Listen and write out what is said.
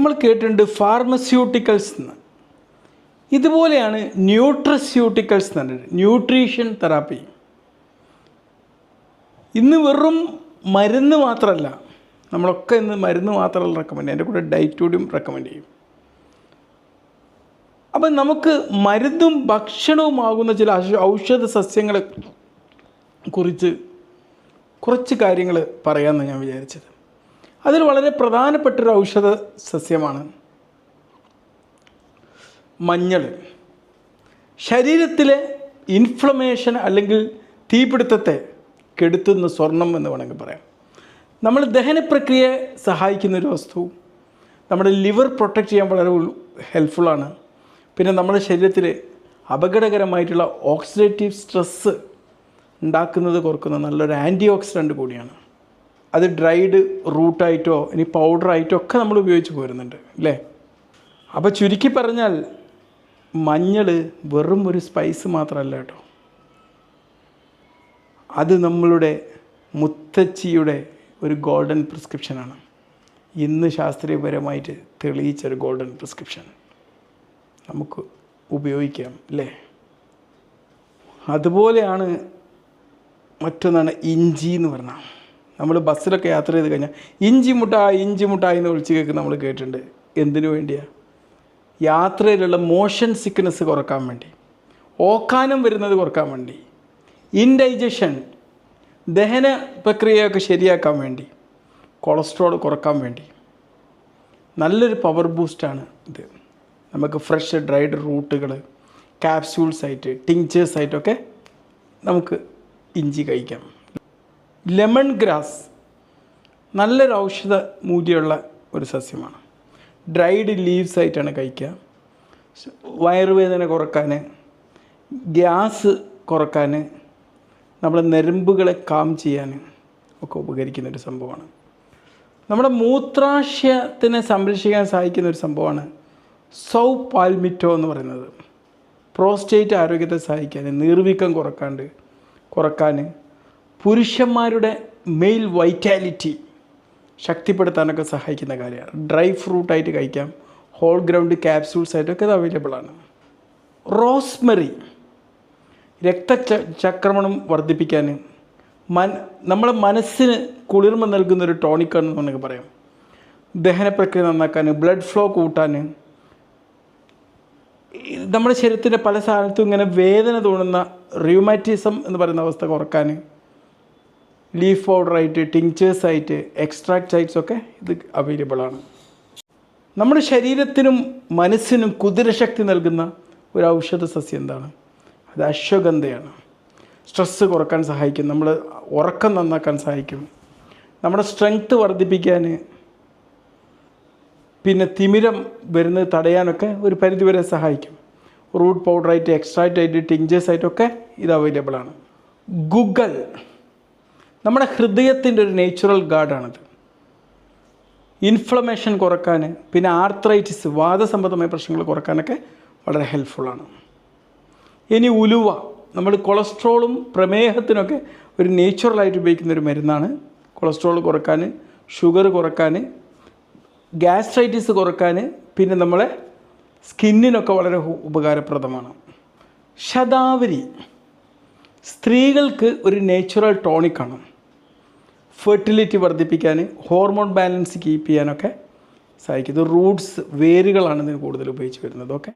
നമ്മൾ കേട്ടിട്ടുണ്ട് ഫാർമസ്യൂട്ടിക്കൽസ് എന്ന്. ഇതുപോലെയാണ് ന്യൂട്രസ്യൂട്ടിക്കൽസ് എന്ന് പറഞ്ഞിട്ട് ന്യൂട്രീഷൻ തെറാപ്പി ഇന്ന് വെറും മരുന്ന് മാത്രമല്ല നമ്മളൊക്കെ ഇന്ന് മരുന്ന് മാത്രമല്ല റെക്കമെൻഡ് ചെയ്യും എന്റെ കൂടെ ഡയറ്റ് കൂടിയും റെക്കമെൻഡ് ചെയ്യും. അപ്പം നമുക്ക് മരുന്നും ഭക്ഷണവുമാകുന്ന ചില ഔഷധ സസ്യങ്ങളെ കുറിച്ച് കുറച്ച് കാര്യങ്ങൾ പറയാമെന്ന് ഞാൻ വിചാരിച്ചത്. അതിൽ വളരെ പ്രധാനപ്പെട്ടൊരു ഔഷധ സസ്യമാണ് മഞ്ഞൾ. ശരീരത്തിലെ ഇൻഫ്ലമേഷൻ അല്ലെങ്കിൽ തീപിടുത്തത്തെ കെടുത്തുന്ന സ്വർണം എന്ന് വേണമെങ്കിൽ പറയാം. നമ്മൾ ദഹനപ്രക്രിയയെ സഹായിക്കുന്ന ഒരു വസ്തു. നമ്മുടെ ലിവർ പ്രൊട്ടക്റ്റ് ചെയ്യാൻ വളരെ ഹെൽപ്ഫുള്ളാണ് പിന്നെ നമ്മുടെ ശരീരത്തിൽ അപകടകരമായിട്ടുള്ള ഓക്സിഡേറ്റീവ് സ്ട്രെസ്സ് ഉണ്ടാക്കുന്നത് കുറക്കുന്ന നല്ലൊരു ആന്റി ഓക്സിഡന്റ് കൂടിയാണ്. അത് ഡ്രൈഡ് റൂട്ടായിട്ടോ ഇനി പൗഡറായിട്ടോ ഒക്കെ നമ്മൾ ഉപയോഗിച്ച് പോരുന്നുണ്ട് അല്ലേ? അപ്പോൾ ചുരുക്കി പറഞ്ഞാൽ മഞ്ഞൾ വെറും ഒരു സ്പൈസ് മാത്രമല്ല കേട്ടോ. അത് നമ്മളുടെ മുത്തച്ചിയുടെ ഒരു ഗോൾഡൻ പ്രിസ്ക്രിപ്ഷനാണ് ഇന്ന് ശാസ്ത്രീയപരമായിട്ട് തെളിയിച്ചൊരു ഗോൾഡൻ പ്രിസ്ക്രിപ്ഷൻ നമുക്ക് ഉപയോഗിക്കാം അല്ലേ? അതുപോലെയാണ് മറ്റൊന്നാണ് ഇഞ്ചി എന്ന് പറഞ്ഞാൽ നമ്മൾ ബസ്സിലൊക്കെ യാത്ര ചെയ്ത് കഴിഞ്ഞാൽ ഇഞ്ചി മുട്ടായി ഇഞ്ചി മുട്ടായി എന്ന് വിളിച്ച് കേൾക്കുന്ന നമ്മൾ കേട്ടിട്ടുണ്ട്. എന്തിനു വേണ്ടിയാണ് യാത്രയിലുള്ള മോഷൻ സിക്നസ് കുറയ്ക്കാൻ വേണ്ടി. ഓക്കാനം വരുന്നത് കുറയ്ക്കാൻ വേണ്ടി. ഇൻഡൈജഷൻ ദഹന പ്രക്രിയയൊക്കെ ശരിയാക്കാൻ വേണ്ടി. കൊളസ്ട്രോൾ കുറയ്ക്കാൻ വേണ്ടി. നല്ലൊരു പവർ ബൂസ്റ്റാണ് ഇത്. നമുക്ക് ഫ്രഷ് ഡ്രൈഡ് റൂട്ടുകൾ ക്യാപ്സ്യൂൾസ് ആയിട്ട് ടിങ്ചേഴ്സ് ആയിട്ടൊക്കെ നമുക്ക് ഇഞ്ചി കഴിക്കാം. ലെമൺ ഗ്രാസ് നല്ലൊരു ഔഷധ മൂല്യമുള്ള ഒരു സസ്യമാണ്. ഡ്രൈഡ് ലീവ്സ് ആയിട്ടാണ് കഴിക്കുക. വയറുവേദന കുറയ്ക്കാൻ ഗ്യാസ് കുറയ്ക്കാൻ നമ്മുടെ നരമ്പുകളെ കാം ചെയ്യാൻ ഒക്കെ ഉപകരിക്കുന്ന ഒരു സംഭവമാണ്. നമ്മുടെ മൂത്രാശയത്തിനെ സംരക്ഷിക്കാൻ സഹായിക്കുന്ന ഒരു സംഭവമാണ് സൗ പാൽമിറ്റോ എന്ന് പറയുന്നത്. പ്രോസ്റ്റേറ്റ് ആരോഗ്യത്തെ സഹായിക്കാൻ നീർവീക്കം കുറക്കാണ്ട് കുറയ്ക്കാൻ പുരുഷന്മാരുടെ മെയിൽ വൈറ്റാലിറ്റി ശക്തിപ്പെടുത്താനൊക്കെ സഹായിക്കുന്ന കാര്യമാണ്. ഡ്രൈ ഫ്രൂട്ടായിട്ട് കഴിക്കാം. ഹോൾ ഗ്രൗണ്ട് ക്യാപ്സ്യൂൾസ് ആയിട്ടൊക്കെ ഇത് അവൈലബിൾ ആണ്. റോസ്മെറി രക്തചക്രമണം വർദ്ധിപ്പിക്കാൻ മൻ നമ്മളെ മനസ്സിന് കുളിർമ നൽകുന്ന ഒരു ടോണിക്കാണെന്ന് വേണമെങ്കിൽ പറയാം. ദഹന പ്രക്രിയ നന്നാക്കാൻ ബ്ലഡ് ഫ്ലോ കൂട്ടാൻ നമ്മുടെ ശരീരത്തിന്റെ പല സ്ഥലത്തും ഇങ്ങനെ വേദന തോന്നുന്ന റ്യൂമാറ്റിസം എന്ന് പറയുന്ന അവസ്ഥ കുറയ്ക്കാൻ ലീഫ് പൗഡർ ആയിട്ട് ടിങ്ചേഴ്സ് ആയിട്ട് എക്സ്ട്രാക്റ്റ് സൈറ്റ്സ് ഒക്കെ ഇത് അവൈലബിൾ ആണ്. നമ്മുടെ ശരീരത്തിനും മനസ്സിനും കുതിരശക്തി നൽകുന്ന ഒരു ഔഷധ സസ്യം എന്താണ്? അത് അശ്വഗന്ധയാണ്. സ്ട്രെസ്സ് കുറയ്ക്കാൻ സഹായിക്കും. നമ്മൾ ഉറക്കം നന്നാക്കാൻ സഹായിക്കും. നമ്മുടെ സ്ട്രെങ്ത്ത് വർദ്ധിപ്പിക്കാൻ പിന്നെ തിമിരം വരുന്നത് തടയാനൊക്കെ ഒരു പരിധിവരെ സഹായിക്കും. റൂട്ട് പൗഡറായിട്ട് എക്സ്ട്രാക്റ്റ് ആയിട്ട് ടിഞ്ചേഴ്സ് ആയിട്ടൊക്കെ ഇത് അവൈലബിൾ ആണ്. ഗുഗൽ നമ്മുടെ ഹൃദയത്തിന്റെ ഒരു നേച്ചുറൽ ഗാർഡാണിത്. ഇൻഫ്ലമേഷൻ കുറയ്ക്കാൻ പിന്നെ ആർത്രൈറ്റിസ് വാദസംബന്ധമായ പ്രശ്നങ്ങൾ കുറക്കാനൊക്കെ വളരെ ഹെൽപ്ഫുള്ളാണ് ഇനി ഉലുവ നമ്മൾ കൊളസ്ട്രോളും പ്രമേഹത്തിനൊക്കെ ഒരു നേച്ചുറലായിട്ട് ഉപയോഗിക്കുന്ന ഒരു മരുന്നാണ്. കൊളസ്ട്രോൾ കുറയ്ക്കാൻ ഷുഗർ കുറയ്ക്കാൻ ഗ്യാസ്ട്രൈറ്റിസ് കുറയ്ക്കാൻ പിന്നെ നമ്മളെ സ്കിന്നിനൊക്കെ വളരെ ഉപകാരപ്രദമാണ്. ശതാവരി സ്ത്രീകൾക്ക് ഒരു നേച്ചുറൽ ടോണിക്കാണ് ഫെർട്ടിലിറ്റി വർദ്ധിപ്പിക്കാൻ ഹോർമോൺ ബാലൻസ് കീപ്പ് ചെയ്യാനൊക്കെ സഹായിക്കും. ഇത് റൂട്ട്സ് വേരുകളാണ് ഇതിന് കൂടുതൽ ഉപയോഗിച്ച് വരുന്നത്. ഓക്കെ